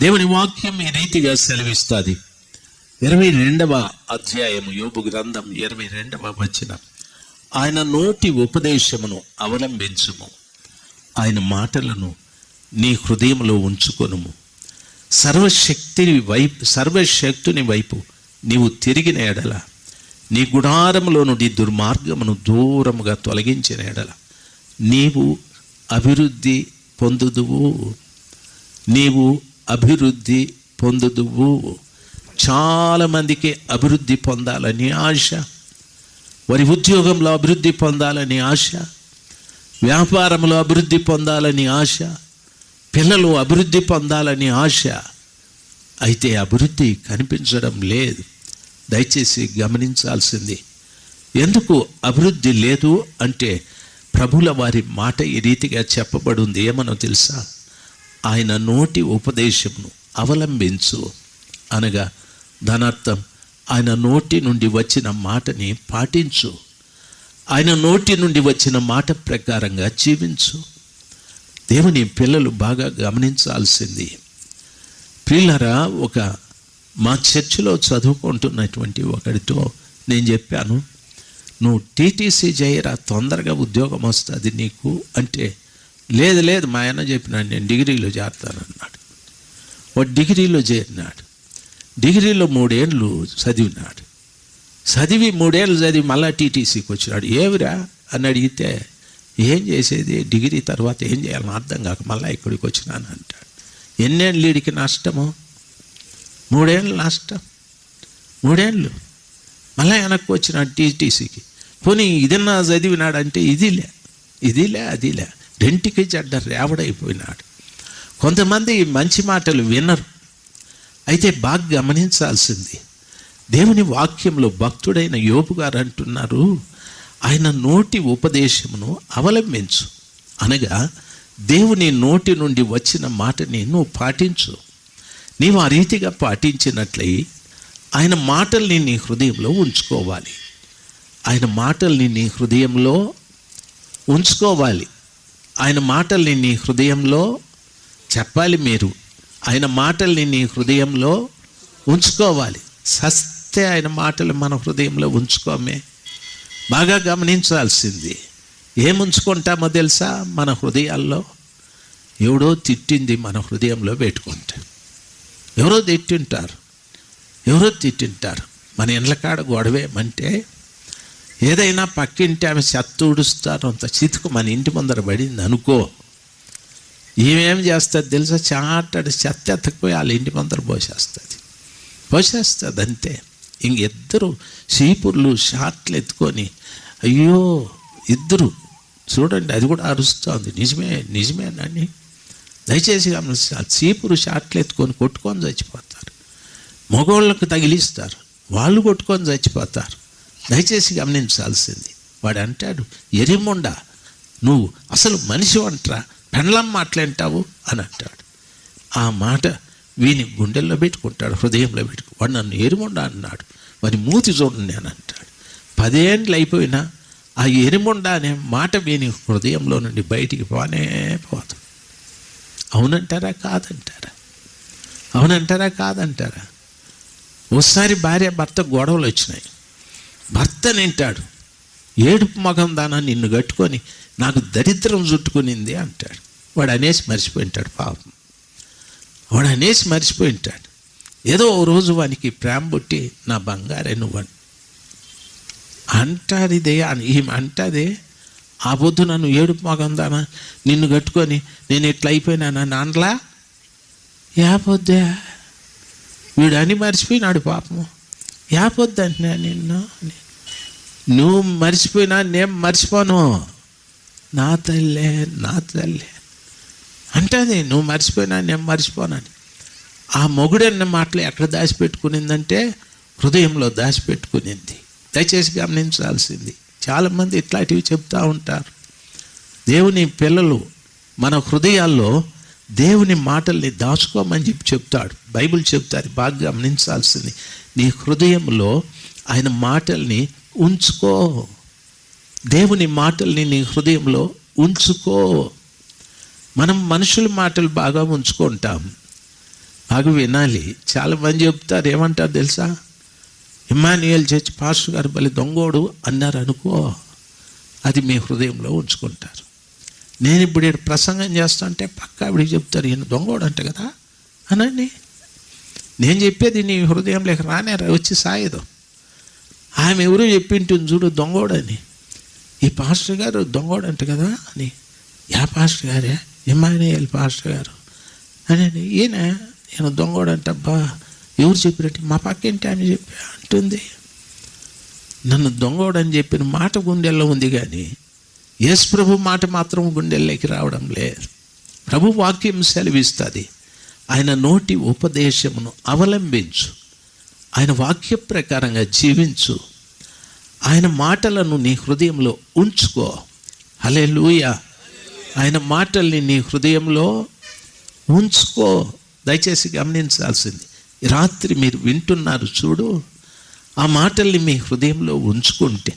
దేవుని వాక్యం ఈ రీతిగా సెలవిస్తుంది. ఇరవై రెండవ అధ్యాయము యోబు గ్రంథం ఇరవై రెండవ వచ్చిన ఆయన నోటి ఉపదేశమును అవలంబించుము. ఆయన మాటలను నీ హృదయంలో ఉంచుకొనుము. సర్వశక్తిని వైపు సర్వశక్తుని వైపు నీవు తిరిగిన ఎడల నీ గుడారంలో నుండి దుర్మార్గమును దూరముగా తొలగించిన ఎడల నీవు అభివృద్ధి పొందుదువు. నీవు అభివృద్ధి పొందుదువు. చాలామందికి అభివృద్ధి పొందాలని ఆశ. వారి ఉద్యోగంలో అభివృద్ధి పొందాలని ఆశ. వ్యాపారంలో అభివృద్ధి పొందాలని ఆశ. పిల్లలు అభివృద్ధి పొందాలని ఆశ. అయితే అభివృద్ధి కనిపించడం లేదు. దయచేసి గమనించాల్సింది. ఎందుకు అభివృద్ధి లేదు అంటే ప్రభుల వారి మాట ఈ రీతిగా చెప్పబడింది ఏమనో తెలుసా? ఆయన నోటి ఉపదేశమును అవలంబించు అనగా దానర్థం ఆయన నోటి నుండి వచ్చిన మాటని పాటించు. ఆయన నోటి నుండి వచ్చిన మాట ప్రకారంగా జీవించు. దేవుని పిల్లలు బాగా గమనించాల్సింది. ప్రిల్లరా ఒక మా చర్చిలో చదువుకుంటున్నటువంటి ఒకడితో నేను చెప్పాను నువ్వు టీటీసీ చేయరా తొందరగా ఉద్యోగం వస్తుంది నీకు? అంటే లేదు లేదు మా ఆయన చెప్పినాడు నేను డిగ్రీలో చేస్తానన్నాడు ఓ డిగ్రీలో చేరినాడు. డిగ్రీలో మూడేళ్ళు చదివినాడు. చదివి మూడేళ్ళు చదివి మళ్ళా టీటీసీకి వచ్చినాడు. ఏమిరా అని అడిగితే ఏం చేసేది? డిగ్రీ తర్వాత ఏం చేయాలని అర్థం కాక మళ్ళీ ఇక్కడికి వచ్చినాను అంటాడు. ఎన్నేళ్ళు వీడికి నష్టము? మూడేళ్ళు నష్టం. మూడేళ్ళు. మళ్ళీ వెనక్కి వచ్చినాడు టీటీసీకి. పోనీ ఇదన్నా చదివినాడంటే ఇదిలే. ఇదిలే అదిలే. రెంటికి చెడ్డ రేవడైపోయినాడు. కొంతమంది మంచి మాటలు వినరు. అయితే బాగా గమనించాల్సింది దేవుని వాక్యంలో భక్తుడైన యోపు గారు అంటున్నారు ఆయన నోటి ఉపదేశమును అవలంబించు. అనగా దేవుని నోటి నుండి వచ్చిన మాటని నువ్వు పాటించు. నీవు ఆ రీతిగా పాటించినట్లయి ఆయన మాటల్ని నీ హృదయంలో ఉంచుకోవాలి. ఆయన మాటల్ని నీ హృదయంలో ఉంచుకోవాలి. ఆయన మాటల్ని నీ హృదయంలో చెప్పాలి మీరు. ఆయన మాటల్ని నీ హృదయంలో ఉంచుకోవాలి. సస్తే ఆయన మాటలు మన హృదయంలో ఉంచుకోమే. బాగా గమనించాల్సింది. ఏం ఉంచుకుంటామో తెలుసా? మన హృదయాల్లో ఎవడో తిట్టింది మన హృదయంలో పెట్టుకుంటాం. ఎవరో తిట్టింటారు. ఎవరో తిట్టింటారు. మన ఇండ్ల కాడ గొడవేమంటే ఏదైనా పక్కింటి ఆమె చెత్త ఊడుస్తారు అంత చితుకు మన ఇంటి ముందర పడింది అనుకో. ఈమెం చేస్తుంది తెలుసా? చాటడి చెత్త ఎత్తకపోయి వాళ్ళ ఇంటి ముందర పోసేస్తుంది. పోసేస్తుంది అంతే. ఇంకిద్దరు చీపుర్లు షార్ట్లు ఎత్తుకొని అయ్యో ఇద్దరు చూడండి అది కూడా అరుస్తుంది. నిజమే నిజమేనండి దయచేసి గమనిస్తారు చీపురు షార్ట్లు ఎత్తుకొని కొట్టుకొని చచ్చిపోతారు. మగవాళ్ళకు తగిలిస్తారు. వాళ్ళు కొట్టుకొని చచ్చిపోతారు. దయచేసి గమనించాల్సింది. వాడు అంటాడు ఎరిమొండ నువ్వు అసలు మనిషి అంటరా? పెండ్లం మాట్లాంటావు? అని అంటాడు. ఆ మాట వీని గుండెల్లో పెట్టుకుంటాడు హృదయంలో పెట్టుకు వాడు నన్ను ఎరిమొండ అన్నాడు. మరి మూతి చూడండి అని అంటాడు. పదేండ్లు అయిపోయినా ఆ ఎరిమొండ అనే మాట వీని హృదయంలో నుండి బయటికి పోనే పోదు. అవునంటారా కాదంటారా? అవునంటారా కాదంటారా? ఒకసారి భార్య భర్త గొడవలు వచ్చినాయి. భర్త నింటాడు ఏడుపు మగం దానా నిన్ను కట్టుకొని నాకు దరిద్రం చుట్టుకునింది అంటాడు. వాడు అనేసి మర్చిపోయింటాడు పాపం. వాడు అనేసి మర్చిపోయింటాడు. ఏదో ఓ రోజు వానికి ప్రేమ పుట్టి నా బంగారే నువ్వని. అంటారు ఇదే అని ఈమె అంటాదే ఆ పొద్దు నన్ను ఏడుపు మగందానా నిన్ను కట్టుకొని నేను ఇట్లా అయిపోయినానా నాన్నలా? యా పొద్దా? వీడు అని మర్చిపోయినాడు పాపము. యా పొద్దు అంటున్నా నిన్ను నువ్వు మర్చిపోయినా నేను మర్చిపోను. నా తల్లే నా తల్లే. అంటది నువ్వు మర్చిపోయినా నేను మర్చిపోనని ఆ మొగుడన్న మాటలు ఎక్కడ దాచిపెట్టుకునిందంటే హృదయంలో దాచిపెట్టుకునింది. దయచేసి గమనించాల్సింది. చాలామంది ఇట్లాంటివి చెప్తూ ఉంటారు. దేవుని పిల్లలు మన హృదయాల్లో దేవుని మాటల్ని దాచుకోమని చెప్పి చెప్తాడు. బైబిల్ చెప్తారు బాగా గమనించాల్సింది నీ హృదయంలో ఆయన మాటల్ని ఉంచుకో. దేవుని మాటల్ని నీ హృదయంలో ఉంచుకో. మనం మనుషుల మాటలు బాగా ఉంచుకుంటాం. బాగా వినాలి. చాలా మంది చెప్తారు ఏమంటారు తెలుసా? ఇమాన్యుయల్ చర్చ్ పాస్టర్ గారు బలి దొంగోడు అన్నారు అనుకో అది మీ హృదయంలో ఉంచుకుంటారు. నేను ఇప్పుడు ఈడ ప్రసంగం చేస్తుంటే పక్క ఆవిడికి చెప్తారు ఈయన దొంగోడు అంట కదా? అనండి. నేను చెప్పేది నీ హృదయంలోకి రానే రా- వచ్చి సాయదు. ఆమె ఎవరు చెప్పింటుంది చూడు దొంగోడని. ఈ పాస్టర్ గారు దొంగోడు అంట కదా? అని. యా పాస్టర్ గారే ఇమానియల్ పాస్టర్ గారు. అని ఈయన ఈయన దొంగోడు అంటబ్బా ఎవరు చెప్పినట్టు మా పక్కింటి ఆమె చెప్పి అంటుంది. నన్ను దొంగోడు అని చెప్పిన మాట గుండెల్లో ఉంది కానీ యేసు ప్రభు మాట మాత్రం గుండెల్లోకి రావడం లేదు. ప్రభు వాక్యం సెలవిస్తుంది. ఆయన నోటి ఉపదేశమును అవలంబించు. ఆయన వాక్య ప్రకారంగా జీవించు. ఆయన మాటలను నీ హృదయంలో ఉంచుకో. హలే ఆయన మాటల్ని నీ హృదయంలో ఉంచుకో. దయచేసి గమనించాల్సింది. రాత్రి మీరు వింటున్నారు చూడు. ఆ మాటల్ని మీ హృదయంలో ఉంచుకుంటే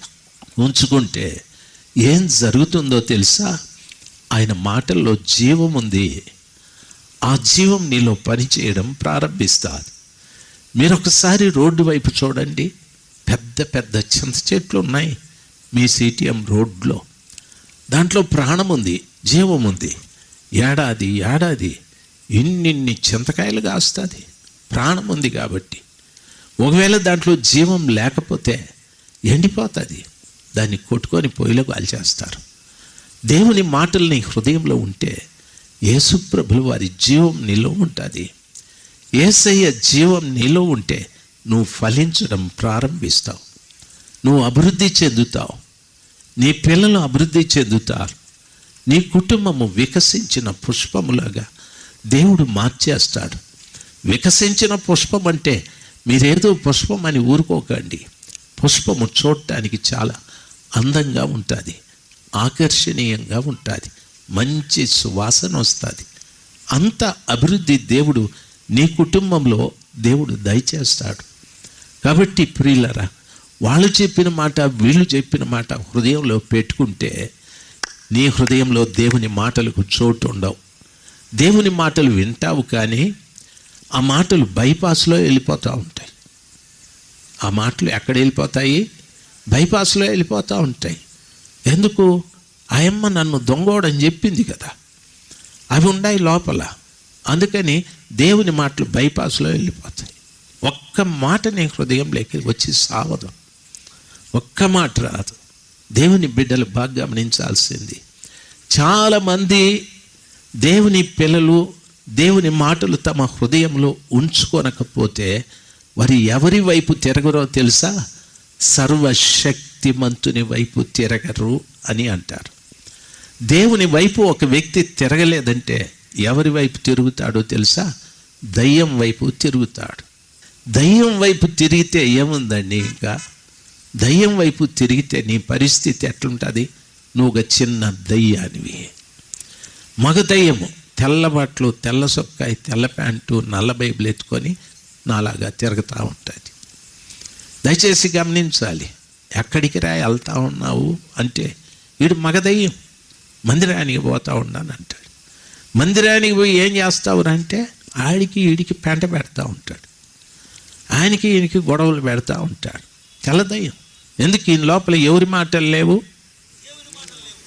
ఉంచుకుంటే ఏం జరుగుతుందో తెలుసా? ఆయన మాటల్లో జీవం ఉంది. ఆ జీవం నీలో పనిచేయడం ప్రారంభిస్తారు మీరు ఒకసారి రోడ్డు వైపు చూడండి. పెద్ద పెద్ద చింత చెట్లు ఉన్నాయి మీ సిటిఎం రోడ్లో. దాంట్లో ప్రాణం ఉంది జీవం ఉంది. ఏడాది ఏడాది ఇన్నిన్ని చింతకాయలు కాస్తుంది? ప్రాణం ఉంది కాబట్టి. ఒకవేళ దాంట్లో జీవం లేకపోతే ఎండిపోతుంది. దాన్ని కొట్టుకొని పొయ్యిలో కాల్చేస్తారు దేవుని మాటల్ని హృదయంలో ఉంటే యేసుప్రభులు వారి జీవం నీలో ఉంటుంది. ఏసయ్య జీవం నీలో ఉంటే నువ్వు ఫలించడం ప్రారంభిస్తావు. నువ్వు అభివృద్ధి చెందుతావు. నీ పిల్లలు అభివృద్ధి చెందుతారు. నీ కుటుంబము వికసించిన పుష్పములాగా దేవుడు మార్చేస్తాడు. వికసించిన పుష్పం అంటే మీరేదో పుష్పం అని ఊరుకోకండి. పుష్పము చూడటానికి చాలా అందంగా ఉంటుంది ఆకర్షణీయంగా ఉంటుంది మంచి సువాసన వస్తుంది. అంత అభివృద్ధి దేవుడు నీ కుటుంబంలో దేవుడు దయచేస్తాడు. కాబట్టి ప్రియులరా వాళ్ళు చెప్పిన మాట వీళ్ళు చెప్పిన మాట హృదయంలో పెట్టుకుంటే నీ హృదయంలో దేవుని మాటలకు చోటు ఉండవు. దేవుని మాటలు వింటావు కానీ ఆ మాటలు బైపాస్లో వెళ్ళిపోతూ ఉంటాయి. ఆ మాటలు ఎక్కడ వెళ్ళిపోతాయి? బైపాస్లో వెళ్ళిపోతూ ఉంటాయి. ఎందుకు? ఆయమ్మ నన్ను దొంగోడని చెప్పింది కదా. అవి ఉన్నాయి లోపల. అందుకని దేవుని మాటలు బైపాస్లో వెళ్ళిపోతాయి. ఒక్క మాట నీ హృదయంలోకి వచ్చి సావదు. ఒక్క మాట రాదు. దేవుని బిడ్డలు బాగా గమనించాల్సింది. చాలామంది దేవుని పిల్లలు దేవుని మాటలు తమ హృదయంలో ఉంచుకోనకపోతే వారి ఎవరి వైపు తిరగరో తెలుసా? సర్వశక్తిమంతుని వైపు తిరగరు అని అంటారు. దేవుని వైపు ఒక వ్యక్తి తిరగలేదంటే ఎవరి వైపు తిరుగుతాడో తెలుసా? దయ్యం వైపు తిరుగుతాడు. దయ్యం వైపు తిరిగితే ఏముందండి ఇంకా? దయ్యం వైపు తిరిగితే నీ పరిస్థితి ఎట్లుంటుంది? నువ్వు ఒక చిన్న దయ్యానివి. మగ దయ్యము తెల్ల బట్టలు తెల్ల సొక్కాయి తెల్ల ప్యాంటు నల్ల బైబిల్ ఎత్తుకొని నాలాగా తిరుగుతూ ఉంటుంది. దయచేసి గమనించాలి. ఎక్కడికి రా వెళ్తా ఉన్నావు అంటే వీడు మగదయ్యం. మందిరానికి పోతా ఉన్నాను అంటాడు మందిరానికి పోయి ఏం చేస్తావురా అంటే ఆడికి ఈడికి పెంట పెడతా ఉంటాడు. ఆయనకి ఈయనకి గొడవలు పెడతా ఉంటాడు. తెల్లదయ్యం. ఎందుకు ఈ లోపల ఎవరి మాటలు లేవు?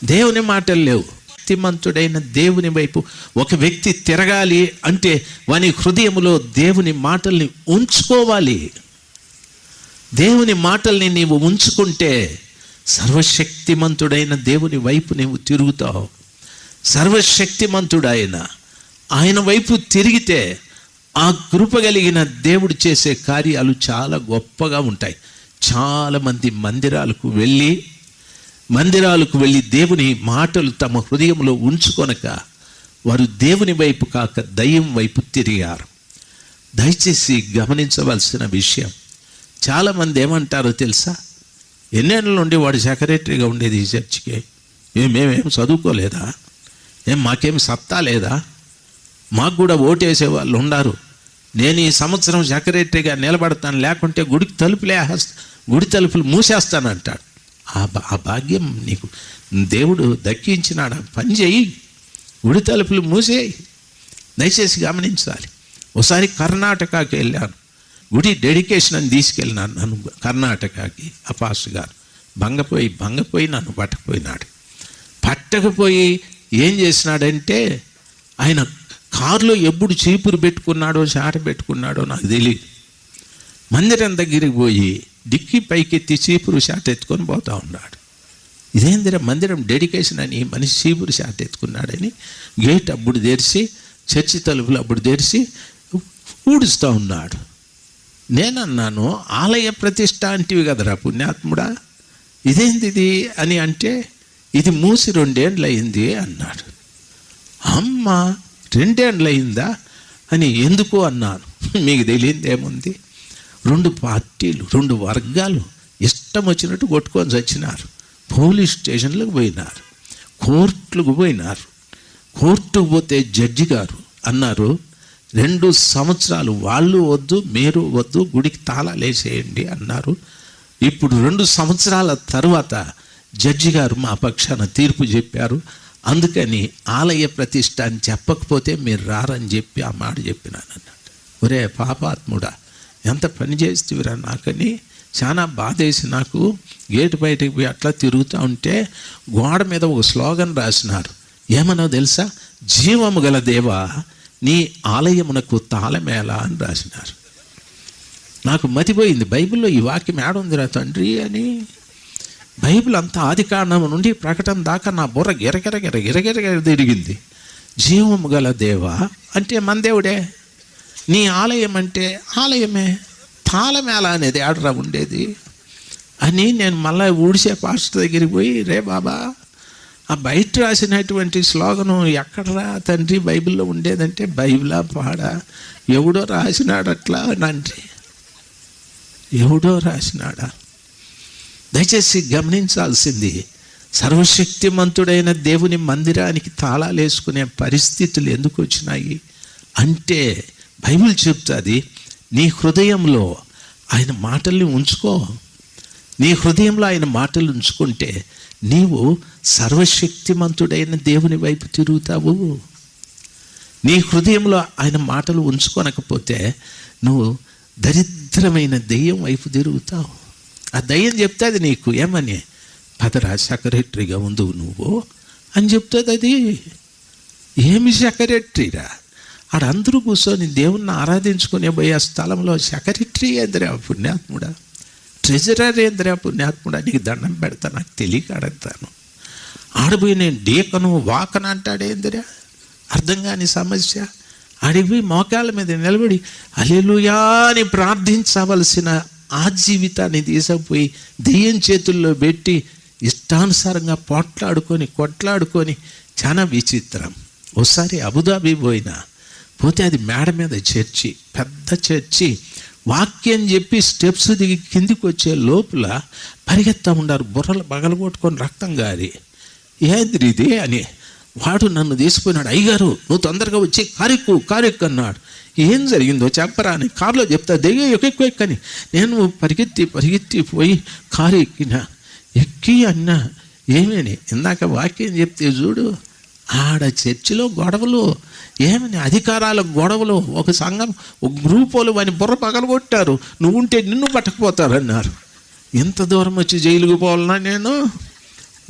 దేవుని మాటలు లేవు. భక్తిమంతుడైన దేవుని వైపు ఒక వ్యక్తి తిరగాలి అంటే వాని హృదయంలో దేవుని మాటల్ని ఉంచుకోవాలి. దేవుని మాటల్ని నీవు ఉంచుకుంటే సర్వశక్తిమంతుడైన దేవుని వైపు నీవు తిరుగుతావు. సర్వశక్తిమంతుడైన ఆయన వైపు తిరిగితే ఆ కృప కలిగిన దేవుడు చేసే కార్యాలు చాలా గొప్పగా ఉంటాయి. చాలామంది మందిరాలకు వెళ్ళి మందిరాలకు వెళ్ళి దేవుని మాటలు తమ హృదయంలో ఉంచుకొనక వారు దేవుని వైపు కాక దయ్యం వైపు తిరిగారు. దయచేసి గమనించవలసిన విషయం చాలామంది ఏమంటారో తెలుసా? ఎన్నేళ్ళ నుండి వాడు సెక్రటరీగా ఉండేది ఈ చర్చికి. మేమేం చదువుకోలేదా? ఏం మాకేం సత్తా లేదా? మాకు కూడా ఓటేసే వాళ్ళు ఉన్నారు నేను ఈ సంవత్సరం సెక్రటరీగా నిలబడతాను లేకుంటే గుడికి తలుపులే గుడి తలుపులు మూసేస్తానంటాడు. ఆ భా- ఆ భాగ్యం నీకు దేవుడు దక్కించినాడు. పని చేయి గుడి తలుపులు మూసేయి. దయచేసి గమనించాలి. ఒకసారి కర్ణాటకకి వెళ్ళాను. గుడి డెడికేషన్ అని తీసుకెళ్ళినాను నన్ను కర్ణాటకకి ఆ పాస్టర్ గారు. భంగపోయి భంగపోయి నన్ను పట్టకపోయినాడు. పట్టకపోయి ఏం చేసినాడంటే ఆయన కారులో ఎప్పుడు చీపురు పెట్టుకున్నాడో చాట పెట్టుకున్నాడో నాకు తెలియదు మందిరం దగ్గరికి పోయి డిక్కి పైకెత్తి చీపురు చాట ఎత్తుకొని పోతా ఉన్నాడు. ఇదేందిరా మందిరం డెడికేషన్ అని మనిషి చీపురు చాట ఎత్తుకున్నాడని గేట్ అప్పుడు తెరిచి చర్చి తలుపులు అప్పుడు తెరిచి ఊడుస్తూ ఉన్నాడు. నేనన్నాను ఆలయ ప్రతిష్ట అంటివి కదరా పుణ్యాత్ముడా? ఇదేంది ఇది? అని అంటే ఇది మూసి రెండేండ్లు అయింది అన్నాడు. అమ్మ రెండేండ్లు అయిందా అని ఎందుకు అన్నాను? మీకు తెలియదు ఏముంది రెండు పార్టీలు రెండు వర్గాలు ఇష్టం వచ్చినట్టు కొట్టుకొని చచ్చినారు పోలీస్ స్టేషన్లకు పోయినారు. కోర్టులకు పోయినారు. కోర్టుకు పోతే జడ్జి గారు అన్నారు రెండు సంవత్సరాలు వాళ్ళు వద్దు మీరు వద్దు గుడికి తాళాలు లేసేయండి అన్నారు. ఇప్పుడు రెండు సంవత్సరాల తర్వాత జడ్జి గారు మా పక్షాన తీర్పు చెప్పారు. అందుకని ఆలయ ప్రతిష్ట అని చెప్పకపోతే మీరు రారని చెప్పి ఆ మాట చెప్పినాను అన్నాడు ఒరే పాపాత్ముడా ఎంత పని చేస్తేవిరా నాకని? చాలా బాధేసి నాకు గేటు బయటకు పోయి అట్లా తిరుగుతూ ఉంటే గోడ మీద ఒక స్లోగన్ రాసినారు. ఏమనో తెలుసా? జీవము గల దేవా నీ ఆలయమునకు తాళమేళ అని రాసినారు. నాకు మతిపోయింది. బైబిల్లో ఈ వాక్యం ఏడుందిరా తండ్రి అని. బైబిల్ అంతా ఆది కారణం నుండి ప్రకటన దాకా నా బుర్ర గిరగిరగిర గిరగిరగిర తిరిగింది. జీవము గల దేవా అంటే మన దేవుడే. నీ ఆలయం అంటే ఆలయమే. తాళమేళ అనేది ఆడరా ఉండేది. అని నేను మళ్ళీ ఊడిసే పాస్టర్ దగ్గరికి పోయి రే బాబా ఆ బయట రాసినటువంటి శ్లోగనం ఎక్కడరా తండ్రి బైబిల్లో ఉండేదంటే బైబిలా పాడా? ఎవడో రాసినాడు అట్లా నండి ఎవడో రాసినాడా? దయచేసి గమనించాల్సింది సర్వశక్తిమంతుడైన దేవుని మందిరానికి తాళాలు వేసుకునే పరిస్థితులు ఎందుకు వచ్చినాయి? అంటే బైబిల్ చెప్తుంది నీ హృదయంలో ఆయన మాటల్ని ఉంచుకో. నీ హృదయంలో ఆయన మాటలు ఉంచుకుంటే నీవు సర్వశక్తిమంతుడైన దేవుని వైపు తిరుగుతావు. నీ హృదయంలో ఆయన మాటలు ఉంచుకోనకపోతే నువ్వు దరిద్రమైన దెయ్యం వైపు తిరుగుతావు. ఆ దయ్యం చెప్తుంది నీకు ఏమని? పదరా సెక్రటరీగా ఉండు నువ్వు? అని చెప్తుంది అది. ఏమి సెక్రటరీరా ఆడందరూ కూర్చొని దేవుణ్ణి ఆరాధించుకునే పోయే స్థలంలో సెక్రటరీ ఏందిరా పుణ్యాత్ముడా. ట్రెజరర్ ఏందిరా పుణ్యాత్ముడా నీకు దండం పెడతా నాకు తెలియక అడుగుతాను. ఆడపోయి నేను డీకను వాకను అంటాడేందిరా అర్థం కాని సమస్య? ఆడిపోయి మోకాళ్ళ మీద నిలబడి అలెలుయా అని ప్రార్థించవలసిన ఆ జీవితాన్ని తీసుకుపోయి దెయ్యం చేతుల్లో పెట్టి ఇష్టానుసారంగా పోట్లాడుకొని కొట్లాడుకొని చాలా విచిత్రం. ఒకసారి అబుదాబి పోయినా పోతే అది మేడ మీద చర్చి పెద్ద చర్చి వాక్యం చెప్పి స్టెప్స్ దిగి కిందికి వచ్చే లోపల పరిగెత్తా ఉండారు. బుర్రలు పగలగొట్టుకొని రక్తం గారి ఏంది ఇది అని. వాడు నన్ను తీసుకున్నాడు అయ్యగారు నువ్వు తొందరగా వచ్చి కారెక్కు కారెక్కు అన్నాడు. ఏం జరిగిందో చెప్పరా అని కారులో చెప్తా. దిగే ఎక్కువ ఎక్కని నేను పరిగెత్తి పరిగెత్తి పోయి కారు ఎక్కిన ఎక్కి అన్నా. ఏమేని? ఇందాక వాక్యం చెప్తే చూడు. ఆడ చర్చిలో గొడవలు ఏమని అధికారాల గొడవలు ఒక సంఘం ఒక గ్రూప్ వాళ్ళు వాని బుర్ర పగలగొట్టారు. నువ్వు ఉంటే నిన్ను పట్టకపోతారన్నారు. ఇంత దూరం వచ్చి జైలుకు పోవాలన్నా నేను?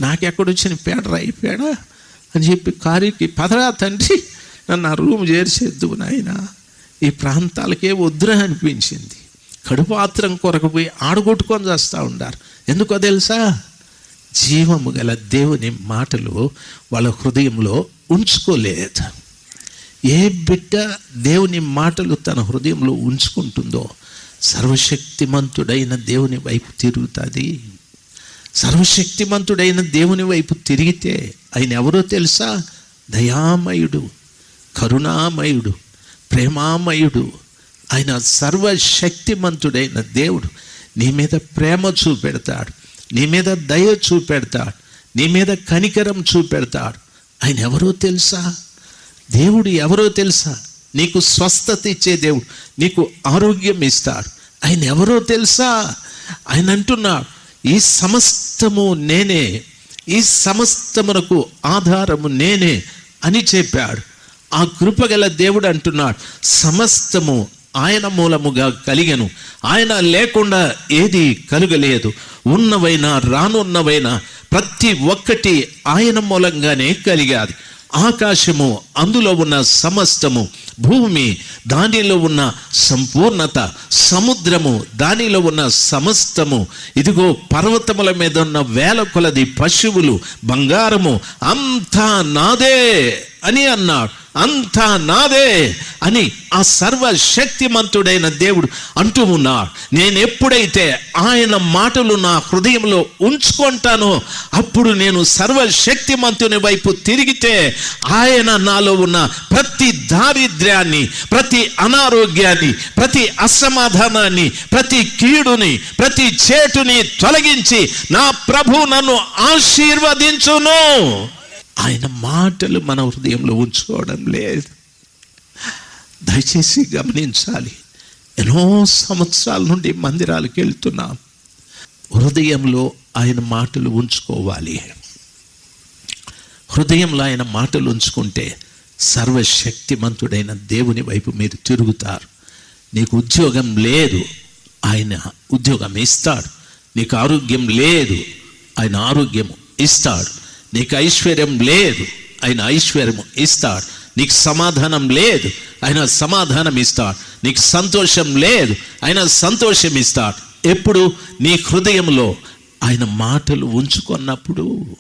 నాకెక్కడొచ్చిన పేడరా ఈ పేడ? అని చెప్పి కారుకి పదరా తండ్రి నన్ను ఆ రూమ్ చేర్చేద్దు నాయన. ఈ ప్రాంతాలకే వద్దురా అనిపించింది. కడుపాత్రం కొరకు పోయి ఆడగొట్టుకొని చేస్తూ ఉండారు. ఎందుకో తెలుసా? జీవము గల దేవుని మాటలు వాళ్ళ హృదయంలో ఉంచుకోలేదు. ఏ బిడ్డ దేవుని మాటలు తన హృదయంలో ఉంచుకుంటుందో సర్వశక్తిమంతుడైన దేవుని వైపు తిరుగుతుంది. సర్వశక్తిమంతుడైన దేవుని వైపు తిరిగితే ఆయన ఎవరో తెలుసా? దయామయుడు కరుణామయుడు ప్రేమామయుడు. ఆయన సర్వశక్తిమంతుడైన దేవుడు నీ మీద ప్రేమ చూపెడతాడు. నీ మీద దయ చూపెడతాడు. నీ మీద కనికరం చూపెడతాడు. ఆయన ఎవరో తెలుసా? దేవుడు ఎవరో తెలుసా? నీకు స్వస్థత ఇచ్చే దేవుడు. నీకు ఆరోగ్యం ఇస్తాడు. ఆయన ఎవరో తెలుసా? ఆయన అంటున్నాడు ఈ సమస్తము నేనే. ఈ సమస్తమునకు ఆధారము నేనే అని చెప్పాడు. ఆ కృపగల దేవుడు అంటున్నాడు సమస్తము ఆయన మూలముగా కలిగను. ఆయన లేకుండా ఏది కలుగలేదు. ఉన్నవైనా రానున్నవైనా ప్రతి ఒక్కటి ఆయన మూలంగానే కలిగాది. ఆకాశము అందులో ఉన్న సమస్తము భూమి దానిలో ఉన్న సంపూర్ణత సముద్రము దానిలో ఉన్న సమస్తము ఇదిగో పర్వతముల మీద ఉన్న వేల కొలది పశువులు బంగారము అంతా నాదే అని అన్నాడు. అంతా నాదే అని ఆ సర్వశక్తిమంతుడైన దేవుడు అంటూ ఉన్నాడు. నేను ఎప్పుడైతే ఆయన మాటలు నా హృదయంలో ఉంచుకుంటానో అప్పుడు నేను సర్వశక్తిమంతుని వైపు తిరిగితే ఆయన నాలో ఉన్న ప్రతి దారిద్ర్యాన్ని ప్రతి అనారోగ్యాన్ని ప్రతి అసమాధానాన్ని ప్రతి కీడుని ప్రతి చేటుని తొలగించి నా ప్రభు నన్ను ఆశీర్వదించును. ఆయన మాటలు మన హృదయంలో ఉంచుకోవడం లేదు. దయచేసి గమనించాలి. ఎన్నో సంవత్సరాల నుండి మందిరాలకు వెళ్తున్నాం. హృదయంలో ఆయన మాటలు ఉంచుకోవాలి. హృదయంలో ఆయన మాటలు ఉంచుకుంటే సర్వశక్తిమంతుడైన దేవుని వైపు మీరు తిరుగుతారు. నీకు ఉద్యోగం లేదు. ఆయన ఉద్యోగం ఇస్తాడు. నీకు ఆరోగ్యం లేదు. ఆయన ఆరోగ్యం ఇస్తాడు. నీకు ఐశ్వర్యం లేదు. ఆయన ఐశ్వర్యం ఇస్తాడు. నీకు సమాధానం లేదు. ఆయన సమాధానం ఇస్తాడు. నీకు సంతోషం లేదు. ఆయన సంతోషం ఇస్తాడు. ఎప్పుడు? నీ హృదయంలో ఆయన మాటలు ఉంచుకున్నప్పుడు.